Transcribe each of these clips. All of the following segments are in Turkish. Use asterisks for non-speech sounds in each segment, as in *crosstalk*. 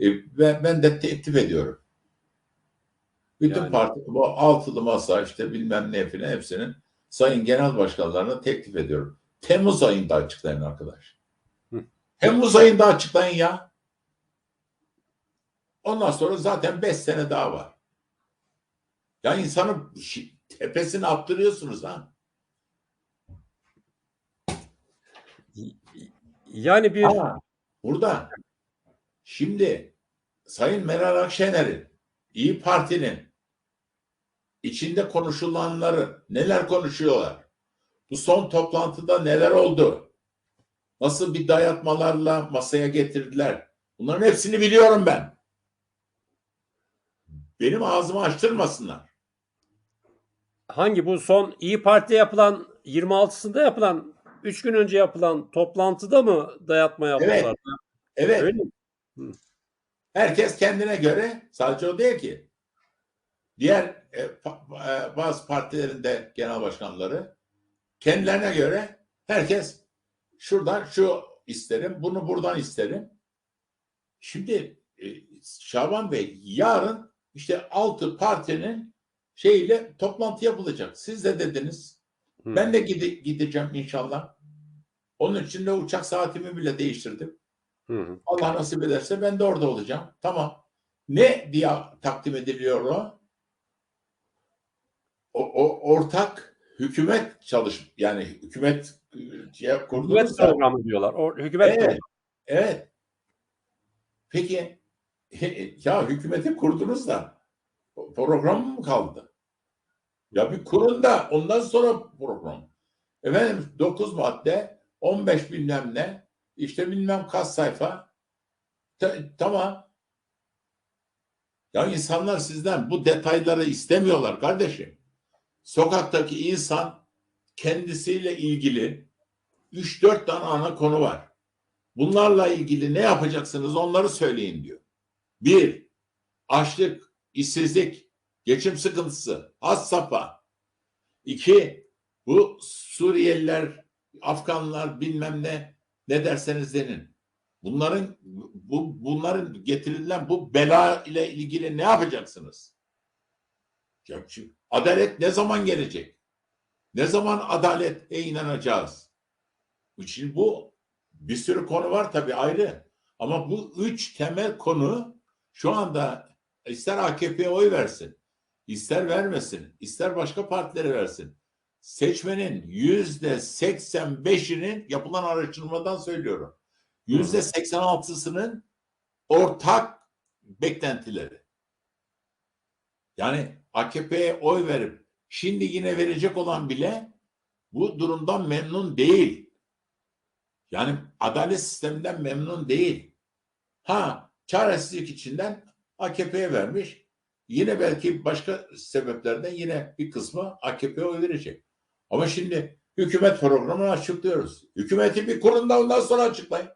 Ve ben de teklif ediyorum. Bütün Yani- parti bu altılı masa işte bilmem ne filan hepsinin sayın genel başkanlarına teklif ediyorum. Temmuz ayında açıklayın arkadaş. Hı. Temmuz ayında açıklayın ya. Ondan sonra zaten beş sene daha var. Ya insanın tepesini attırıyorsunuz ha. Yani bir Ama burada şimdi Sayın Meral Akşener'in İyi Parti'nin içinde konuşulanları neler konuşuyorlar? Bu son toplantıda neler oldu? Nasıl bir dayatmalarla masaya getirdiler? Bunların hepsini biliyorum ben. Benim ağzımı açtırmasınlar. hangi bu son İyi Parti'de yapılan 26'sında yapılan 3 gün önce yapılan toplantıda mı dayatma yaptılar? Evet. Öyle mi? Herkes kendine göre sadece o değil ki. Diğer e, pa- e, bazı partilerin de genel başkanları kendilerine göre herkes şuradan şu isterim, bunu buradan isterim. Şimdi e, Şaban Bey yarın işte altı partinin şeyiyle toplantı yapılacak. Siz de dediniz. Hı. Ben de gide- gideceğim inşallah. Onun için de uçak saatimi bile değiştirdim. Hı hı. Allah nasip ederse ben de orada olacağım. Tamam. Ne diye takdim ediliyor o? O, o ortak hükümet çalış yani hükümet şey Hükümet programı diyorlar. O, hükümet Evet. programı. Evet. Peki ya hükümeti kurdunuz da program mı kaldı? Ya bir kurun da ondan sonra program. Efendim 9 madde 15 bilmem ne işte bilmem kaç sayfa Ta- tamam. Ya insanlar sizden bu detayları istemiyorlar kardeşim. Sokaktaki insan kendisiyle ilgili 3-4 tane ana konu var. Bunlarla ilgili ne yapacaksınız onları söyleyin diyor. Bir, açlık, işsizlik, geçim sıkıntısı, has safha. İki, bu Suriyeliler, Afganlar bilmem ne ne derseniz denin. Bunların bu bunların getirilen bu bela ile ilgili ne yapacaksınız? Ya Adalet ne zaman gelecek? Ne zaman adalete inanacağız? Şimdi bu bir sürü konu var tabii ayrı. Ama bu üç temel konu şu anda ister AKP'ye oy versin, ister vermesin, ister başka partilere versin. Seçmenin yüzde 85'inin yapılan araştırmadan söylüyorum. Yüzde 86'sının ortak beklentileri. Yani AKP'ye oy verip şimdi yine verecek olan bile bu durumdan memnun değil. Yani adalet sisteminden memnun değil. Ha çaresizlik içinden AKP'ye vermiş. Yine belki başka sebeplerden yine bir kısmı AKP'ye oy verecek. Ama şimdi hükümet programını açıklıyoruz. Hükümeti bir kurun da ondan sonra açıklayın.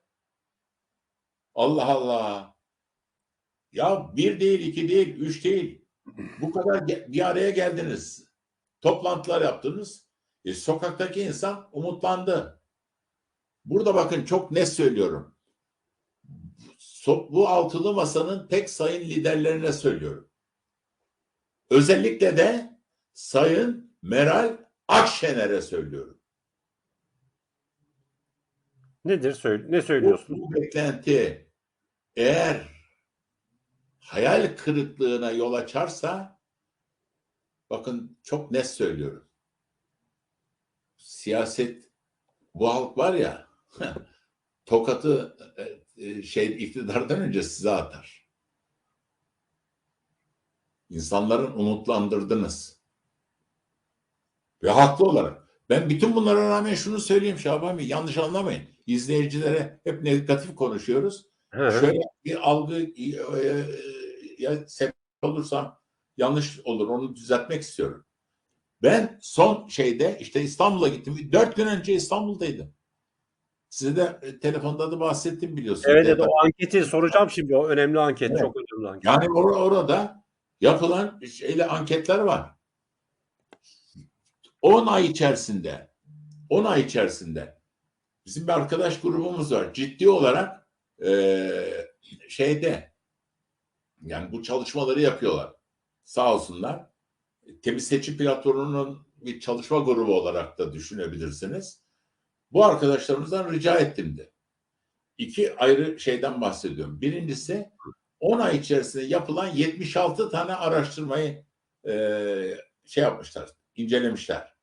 Allah Allah. Ya bir değil, iki değil, üç değil. Bu kadar bir araya geldiniz. Toplantılar yaptınız. E, sokaktaki insan umutlandı. Burada bakın çok net söylüyorum. Bu altılı masanın tek sayın liderlerine söylüyorum. Özellikle de Sayın Meral Akşener'e söylüyorum. Nedir? Söyle, ne Bu, söylüyorsunuz? bu beklenti eğer hayal kırıklığına yol açarsa bakın çok net söylüyorum. Siyaset bu halk var ya *laughs* tokatı e, e, şey iktidardan önce size atar. İnsanların umutlandırdınız. Ve haklı olarak. Ben bütün bunlara rağmen şunu söyleyeyim Şaban Bey yanlış anlamayın. İzleyicilere hep negatif konuşuyoruz. Hı hı. Şöyle bir algı e, e, ya sebep olursam yanlış olur onu düzeltmek istiyorum. Ben son şeyde işte İstanbul'a gittim. Dört gün önce İstanbul'daydım. Size de e, telefonda da bahsettim biliyorsunuz. Evet, evet o anketi soracağım şimdi. O önemli anket. Evet. Çok önemli anket. Yani or- orada yapılan şeyle anketler var. 10 ay içerisinde 10 ay içerisinde bizim bir arkadaş grubumuz var. Ciddi olarak eee, şeyde Yani bu çalışmaları yapıyorlar. Sağ olsunlar. Temiz seçim platformunun bir çalışma grubu olarak da düşünebilirsiniz. Bu arkadaşlarımızdan rica ettim de. İki ayrı şeyden bahsediyorum. Birincisi 10 ay içerisinde yapılan 76 tane araştırmayı e, şey yapmışlar, incelemişler.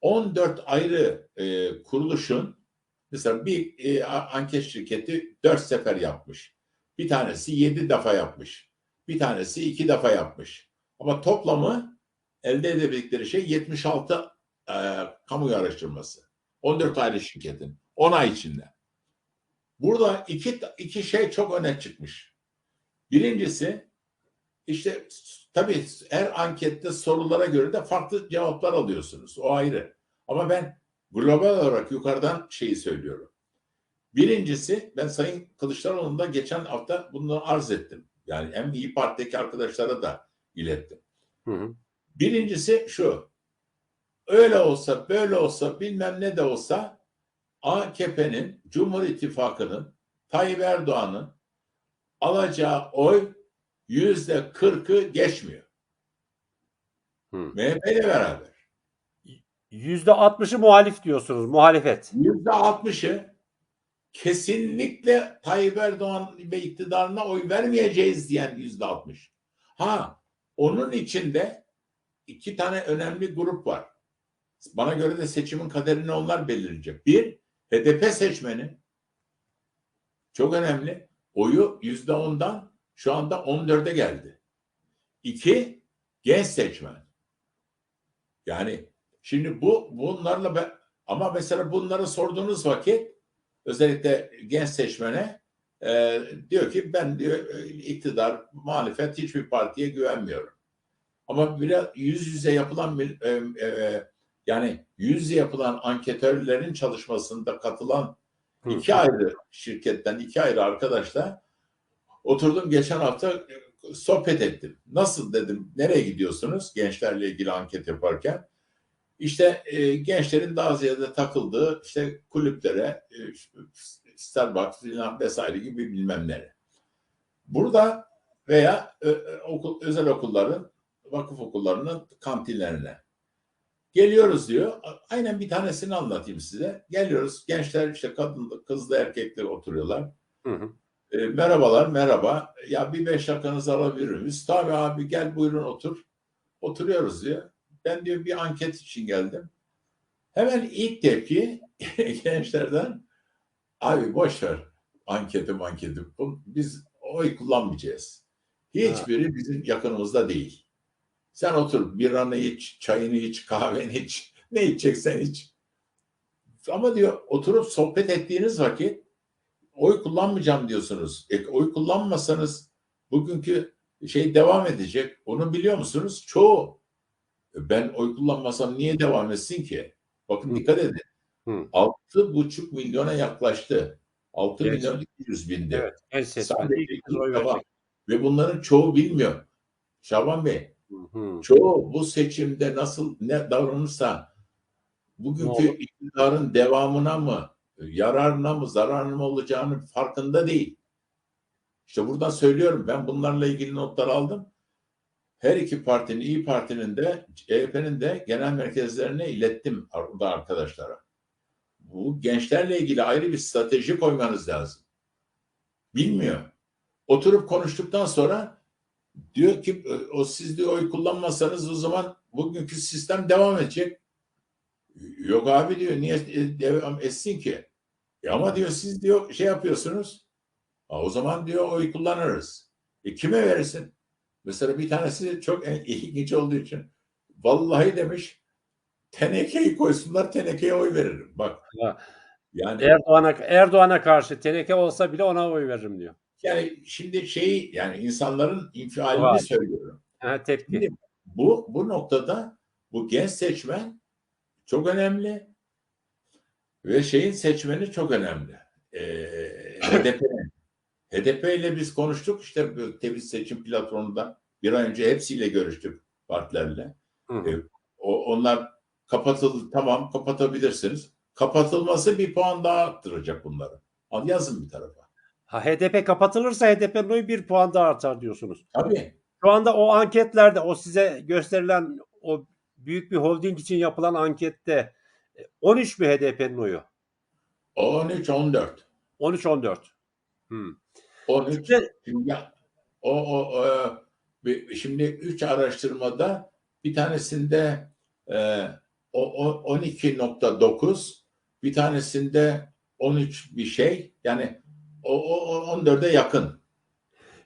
14 ayrı e, kuruluşun mesela bir e, anket şirketi 4 sefer yapmış. Bir tanesi 7 defa yapmış. Bir tanesi 2 defa yapmış. Ama toplamı elde edebildikleri şey 76 e, kamuoyu araştırması. 14 ayrı şirketin 10 ay içinde. Burada iki, iki şey çok öne çıkmış. Birincisi işte tabii her ankette sorulara göre de farklı cevaplar alıyorsunuz. O ayrı. Ama ben global olarak yukarıdan şeyi söylüyorum. Birincisi ben Sayın Kılıçdaroğlu'nda geçen hafta bunu arz ettim. Yani hem İyi Parti'deki arkadaşlara da ilettim. Hı hı. Birincisi şu. Öyle olsa böyle olsa bilmem ne de olsa AKP'nin Cumhur İttifakı'nın Tayyip Erdoğan'ın alacağı oy yüzde kırkı geçmiyor. Hı. MHP ile beraber. Yüzde altmışı muhalif diyorsunuz. Muhalefet. Yüzde altmışı kesinlikle Tayyip Erdoğan ve iktidarına oy vermeyeceğiz diyen yüzde altmış. Ha onun içinde iki tane önemli grup var. Bana göre de seçimin kaderini onlar belirleyecek. Bir, HDP seçmeni çok önemli. Oyu yüzde ondan şu anda 14'e geldi. İki, genç seçmen. Yani şimdi bu bunlarla ben, ama mesela bunları sorduğunuz vakit özellikle genç seçmene e, diyor ki ben diyor e, iktidar, muhalefet hiçbir partiye güvenmiyorum. Ama biraz yüz yüze yapılan bir, e, e, yani yüz yüze yapılan anketörlerin çalışmasında katılan iki ayrı şirketten iki ayrı arkadaşla oturdum geçen hafta e, sohbet ettim. Nasıl dedim, nereye gidiyorsunuz gençlerle ilgili anket yaparken? İşte e, gençlerin daha ziyade takıldığı işte kulüplere, e, Starbucks filan vesaire gibi bilmem nere. Burada veya ö- ö- okul, özel okulların, vakıf okullarının kantinlerine. Geliyoruz diyor. Aynen bir tanesini anlatayım size. Geliyoruz. Gençler işte kadın, kızlı erkekler oturuyorlar. Hı hı. E, merhabalar, merhaba. Ya bir beş dakikanızı alabilir miyiz? Tabii abi gel buyurun otur. Oturuyoruz diyor. Ben diyor bir anket için geldim. Hemen ilk tepki *laughs* gençlerden abi boş ver anketi anketi. Biz oy kullanmayacağız. Hiçbiri bizim yakınımızda değil. Sen otur biranı iç, çayını iç, kahveni iç. Ne içeceksen iç. Ama diyor oturup sohbet ettiğiniz vakit oy kullanmayacağım diyorsunuz. E, oy kullanmasanız bugünkü şey devam edecek. Onu biliyor musunuz? Çoğu. E, Ben oy kullanmasam niye devam etsin ki? Bakın Hı. dikkat edin. Altı buçuk milyona yaklaştı. Altı Evet. milyon iki yüz bindi. Evet. Seçmen. Sadece oy verecek. Ve bunların çoğu bilmiyor. Şaban Bey, Hı çoğu bu seçimde nasıl ne davranırsa bugünkü iktidarın devamına mı, yararına mı, zararına mı olacağının farkında değil. İşte buradan söylüyorum ben bunlarla ilgili notlar aldım. Her iki partinin, İyi Parti'nin de CHP'nin de genel merkezlerine ilettim burada arkadaşlara. Bu gençlerle ilgili ayrı bir strateji koymanız lazım. Bilmiyor. Oturup konuştuktan sonra diyor ki o siz diyor oy kullanmazsanız o zaman bugünkü sistem devam edecek. Yok abi diyor niye devam etsin ki? E ama diyor siz diyor şey yapıyorsunuz. Ha, o zaman diyor oy kullanırız. E kime verirsin? Mesela bir tanesi çok ilginç olduğu için vallahi demiş tenekeyi koysunlar tenekeye oy veririm. Bak Ha. yani Erdoğan'a Erdoğan'a karşı teneke olsa bile ona oy veririm diyor. yani şimdi şeyi yani insanların infialini Var. söylüyorum. Ha, tepki. Şimdi bu bu noktada bu genç seçmen çok önemli ve şeyin seçmeni çok önemli. Ee, HDP'nin. *laughs* HDP ile biz konuştuk işte temiz seçim platformunda bir ay önce hepsiyle görüştük partilerle. Hı hı. E, o, onlar kapatıldı tamam kapatabilirsiniz. Kapatılması bir puan daha arttıracak bunları. Al yazın bir tarafa. Ha, HDP kapatılırsa HDP'nin oyu bir puan daha artar diyorsunuz. Tabii. Şu anda o anketlerde o size gösterilen o büyük bir holding için yapılan ankette e, 13 mi HDP'nin oyu? 13 14. 13-14. Hmm. 13 İşte- şimdi o, o, o bir- şimdi 3 araştırmada bir tanesinde e, o, o 12.9 bir tanesinde 13 bir şey yani o, o, o 14'e yakın.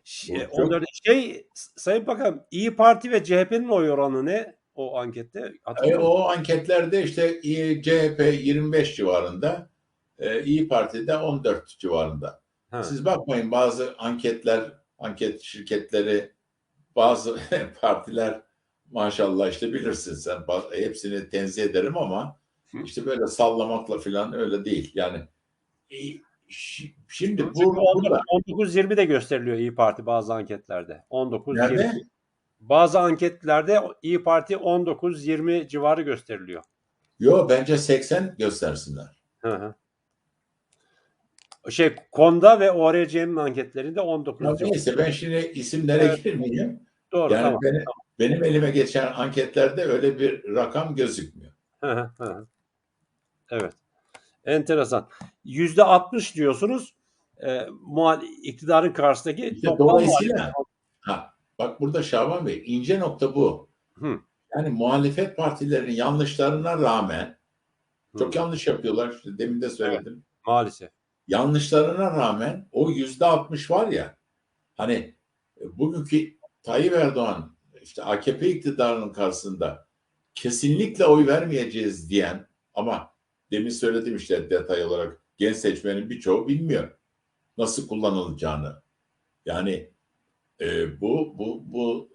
Şey, Çok- 14 şey Sayın Bakan İyi Parti ve CHP'nin oy oranı ne o ankette? E, o anketlerde işte CHP 25 civarında, e, İyi Parti'de 14 civarında. Ha. Siz bakmayın bazı anketler, anket şirketleri, bazı *laughs* partiler maşallah işte bilirsin sen hepsini tenzih ederim ama işte böyle sallamakla falan öyle değil. Yani e, şi- şimdi bu burada 19-20 de gösteriliyor İyi Parti bazı anketlerde. 19-20. nerede? Bazı anketlerde İyi Parti 19-20 civarı gösteriliyor. Yo bence 80 göstersinler. Hı hı. Şey Konda ve ORC'nin anketlerinde 19 Ya neyse ben şimdi isimlere Evet. girmeyeyim. Doğru Yani tamam. benim, benim elime geçen anketlerde öyle bir rakam gözükmüyor. Hı hı. evet. Enteresan. Yüzde 60 diyorsunuz. E, muhal iktidarın karşısındaki İşte toplam dolayısıyla ha, bak burada Şaban Bey ince nokta bu. Hı. Yani muhalefet partilerinin yanlışlarına rağmen çok Hı. yanlış yapıyorlar. İşte demin de söyledim. maalesef. Yanlışlarına rağmen o yüzde 60 var ya hani bugünkü Tayyip Erdoğan işte AKP iktidarının karşısında kesinlikle oy vermeyeceğiz diyen ama demin söyledim işte detay olarak genç seçmenin birçoğu bilmiyor nasıl kullanılacağını. Yani e, bu bu bu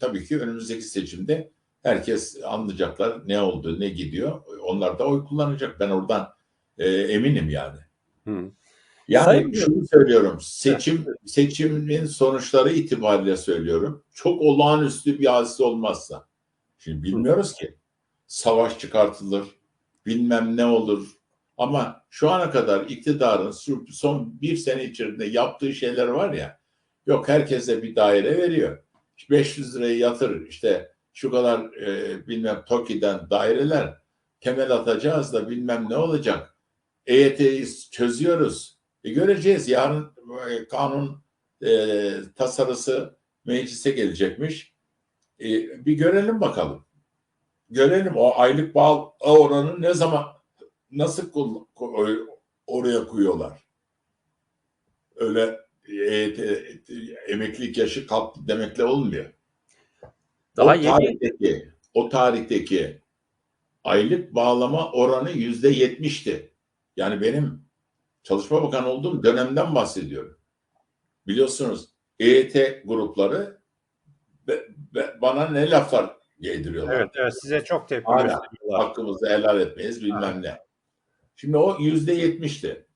tabii ki önümüzdeki seçimde herkes anlayacaklar ne oldu ne gidiyor. Onlar da oy kullanacak. Ben oradan e, eminim yani. Hı. Yani Sayın- şunu söylüyorum. Seçim seçimin sonuçları itibariyle söylüyorum. Çok olağanüstü bir hadise olmazsa. Şimdi bilmiyoruz ki. Savaş çıkartılır. Bilmem ne olur. Ama şu ana kadar iktidarın son bir sene içerisinde yaptığı şeyler var ya. Yok herkese bir daire veriyor. 500 lirayı yatır işte şu kadar e, bilmem TOKİ'den daireler temel atacağız da bilmem ne olacak. EYT'yi çözüyoruz. E göreceğiz. Yarın e, kanun e, tasarısı meclise gelecekmiş. E, bir görelim bakalım. Görelim o aylık bağ oranı ne zaman nasıl oraya koyuyorlar. Öyle EYT, emeklilik yaşı kalktı demekle olmuyor. Daha o yeni tarihteki, o tarihteki aylık bağlama oranı yüzde yetmişti. Yani benim Çalışma Bakanı olduğum dönemden bahsediyorum. Biliyorsunuz EYT grupları be- be- bana ne laflar giydiriyorlar. Evet, evet size çok tepki Hala. gösteriyorlar. Hakkımızı helal etmeyiz bilmem ne. Şimdi o yüzde yetmişti.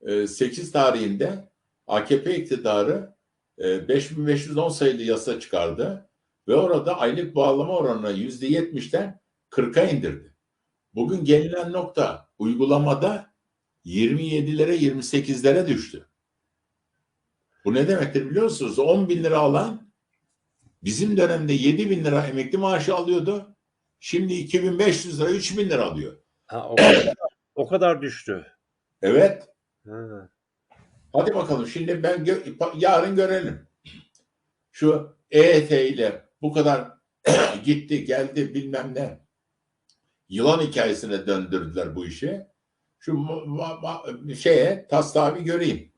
2008 tarihinde AKP iktidarı e, 5510 sayılı yasa çıkardı ve orada aylık bağlama oranını yüzde yetmişten 40'a indirdi. Bugün gelinen nokta uygulamada 27'lere 28'lere düştü. Bu ne demektir biliyor musunuz? 10 bin lira alan bizim dönemde 7 bin lira emekli maaşı alıyordu. Şimdi 2500 lira 3000 lira alıyor. Ha, o, kadar, o kadar düştü. Evet. Ha. Hadi bakalım şimdi ben gö- yarın görelim. Şu EYT ile bu kadar *clears throat* gitti geldi bilmem ne. Yılan hikayesine döndürdüler bu işi. Şu şeye taslağı göreyim.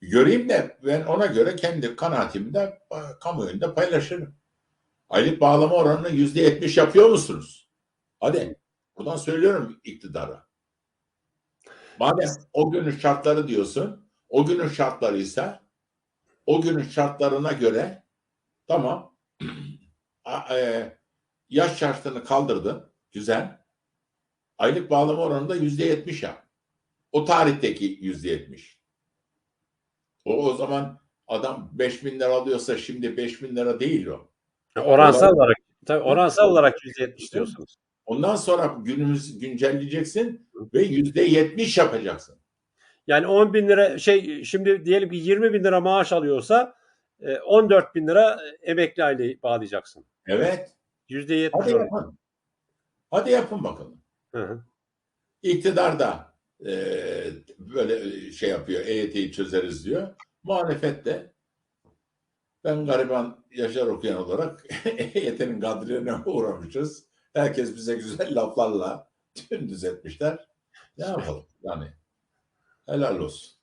Göreyim de ben ona göre kendi kanaatimi de kamuoyunda paylaşırım. Aylık bağlama oranını yüzde yetmiş yapıyor musunuz? Hadi. Buradan söylüyorum iktidara. Madem o günün şartları diyorsun, o günün şartları ise o günün şartlarına göre tamam *clears throat* a- e, yaş şartını kaldırdın. Güzel. Aylık bağlama oranında yüzde yetmiş yap. O tarihteki yüzde yetmiş. O, o zaman adam 5 bin lira alıyorsa şimdi 5 bin lira değil o. Oransal olarak tabii oransal olarak %70 diyorsunuz. Ondan sonra günümüz güncelleyeceksin ve yüzde yetmiş yapacaksın. Yani 10 bin lira şey şimdi diyelim ki 20 bin lira maaş alıyorsa e, 14 bin lira emekli aylığı bağlayacaksın. Evet. %70 Hadi oranı. yapın. Hadi yapın bakalım. Hı hı. İktidar da e, böyle şey yapıyor. EYT'yi çözeriz diyor. Muhalefet de ben gariban Yaşar okuyan olarak *laughs* EYT'nin kadrine uğramışız. Herkes bize güzel laflarla dümdüz etmişler. Ne yapalım yani? Helal olsun.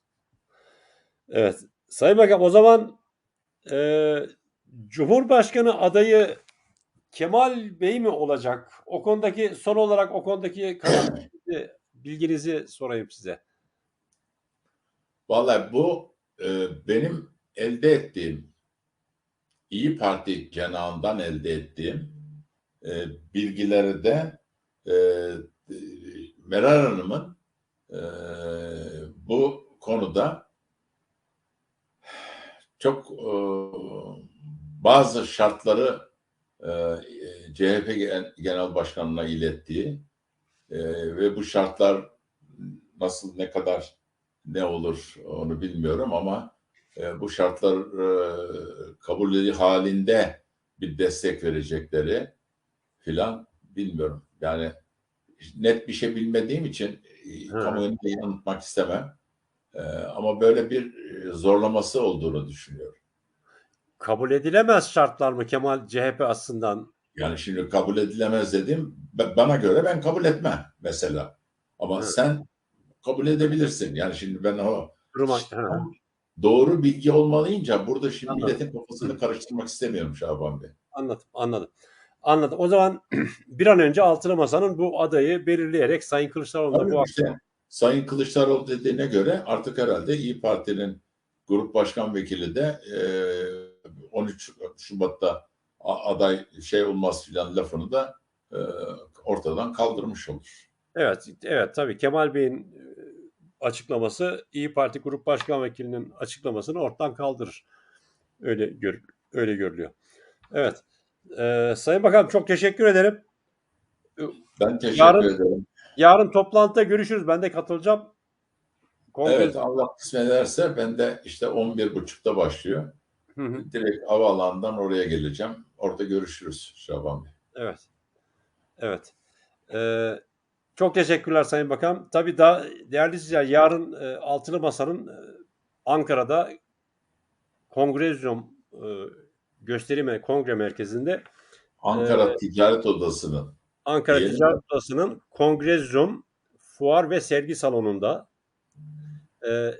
Evet. Sayın Bakan o zaman e, Cumhurbaşkanı adayı Kemal Bey mi olacak? O konudaki son olarak o konudaki *clears throat* bilginizi sorayım size. Vallahi bu e, benim elde ettiğim İyi Parti cenahından elde ettiğim e, bilgileri de e, Meral Hanım'ın e, bu konuda çok e, bazı şartları e, CHP Gen- Genel Başkanı'na ilettiği e, ve bu şartlar nasıl ne kadar ne olur onu bilmiyorum ama e, bu şartlar e, kabul halinde bir destek verecekleri filan bilmiyorum. Yani net bir şey bilmediğim için e, Hı. kamuoyunu da yanıltmak istemem. E, ama böyle bir zorlaması olduğunu düşünüyorum. Kabul edilemez şartlar mı Kemal CHP açısından? Yani şimdi kabul edilemez dedim. ba- Bana göre ben kabul etmem mesela. Ama Evet. sen kabul edebilirsin. Yani şimdi ben o Duruma, İşte Hı. Doğru bilgi olmalıyınca burada şimdi Anladım. milletin kafasını karıştırmak istemiyorum Şaban Bey. Anladım, anladım. Anladım. O zaman *clears throat* bir an önce Altılı Masa'nın bu adayı belirleyerek Sayın Kılıçdaroğlu'na bu işte Sayın Kılıçdaroğlu dediğine göre artık herhalde İyi Parti'nin grup başkan vekili de e, 13 Şubat'ta aday şey olmaz filan lafını da e, ortadan kaldırmış olur. Evet, evet tabii Kemal Bey'in açıklaması İyi Parti Grup Başkan Vekilinin açıklamasını ortadan kaldırır. Öyle gör, öyle görülüyor. Evet. Ee, Sayın Bakanım çok teşekkür ederim. Ben teşekkür Yarın- ederim. Yarın toplantıda görüşürüz. Ben de katılacağım. Kongre- Evet Allah kısmet ederse ben de işte 11.30'da başlıyor. Hı hı, Direkt havaalanından oraya geleceğim. Orada görüşürüz Şaban Bey. evet. Evet. Ee, çok teşekkürler Sayın Bakan. Tabii daha değerli izleyiciler yarın e, Altılı Masa'nın e, Ankara'da Kongrezyum e, gösteri ve kongre merkezinde Ankara Ee, Ticaret Odası'nın Ankara Diyelim Ticaret Odası'nın Kongrezyum Fuar ve Sergi Salonu'nda e,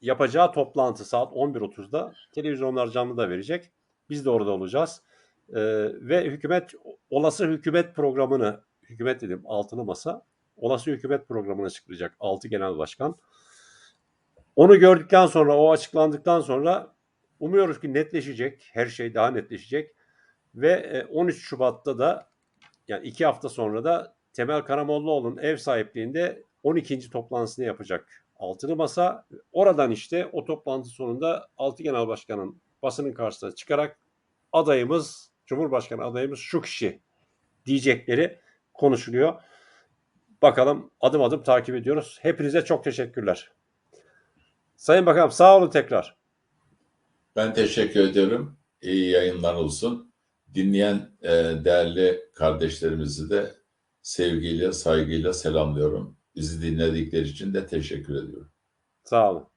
yapacağı toplantı saat 11.30'da televizyonlar canlı da verecek. Biz de orada olacağız. E, ve hükümet olası hükümet programını hükümet dedim altılı masa olası hükümet programını açıklayacak altı genel başkan. Onu gördükten sonra o açıklandıktan sonra umuyoruz ki netleşecek. Her şey daha netleşecek. Ve e, 13 Şubat'ta da yani iki hafta sonra da Temel Karamollaoğlu'nun ev sahipliğinde 12. toplantısını yapacak Altılı Masa. Oradan işte o toplantı sonunda Altı Genel Başkan'ın basının karşısına çıkarak adayımız, Cumhurbaşkanı adayımız şu kişi diyecekleri konuşuluyor. Bakalım adım adım takip ediyoruz. Hepinize çok teşekkürler. Sayın Bakanım sağ olun tekrar. ben teşekkür ediyorum. İyi yayınlar olsun. Dinleyen e, değerli kardeşlerimizi de sevgiyle, saygıyla selamlıyorum. Bizi dinledikleri için de teşekkür ediyorum. Sağ olun.